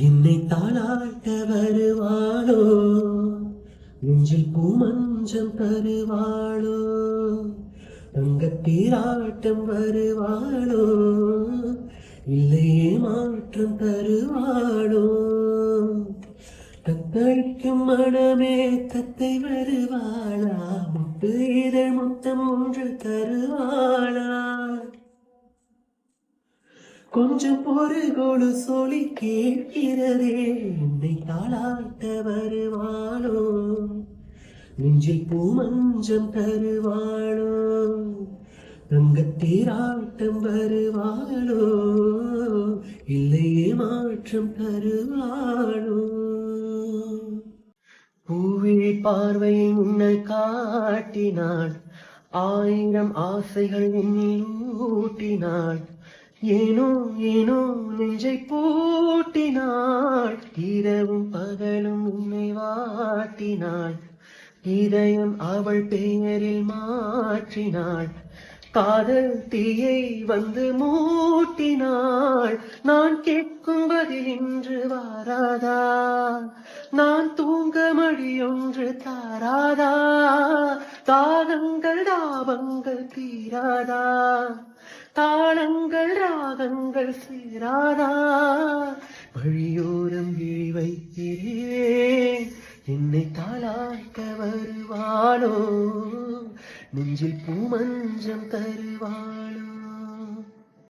என்னை தாளாட்ட வருவாளோ? நெஞ்சில் பூமஞ்சம் தருவாளோ? தங்கத்தீராட்டம் வருவாளோ? இல்லையே மாற்றம் தருவாளோ? தத்தளிக்கும் மனமே தத்தை வருவாளா? முட்டு இதழ் முத்தம் ஒன்று தருவாளா? கொஞ்சம் பொறுகோடு சொல்லி கேட்கிறதே. என்னை தாளாட்ட வருவாளோ நெஞ்சில் பூமஞ்சம் தருவாளோ தங்கத்தீராட்டம் வருவாளோ இல்லையே மாற்றம் தருவாளோ பூவிழி பார்வை உன்னை காட்டினாள். ஆயிரம் ஆசைகள் என்னில் ஊட்டினாள். ஏனோ ஏனோ நெஞ்சை பூட்டினாள். இரவும் பகலும் உன்னை வாட்டினாள். இதயம் அவள் பெயரில் மாற்றினாள். காதல் தீயை வந்து மூட்டினாள். நான் கேட்கும் பதில் இன்று வாராதா? நான் தூங்க மடியொன்று தாராதா? தாகங்கள் தாபங்கள் தீராதா? தாளங்கள் ராகங்கள் சேராதா வழியோரம் விழி வைக்கிறேன். என்னை தாளாக்க வருவாளோ நெஞ்சில் பூமஞ்சம் தருவாள்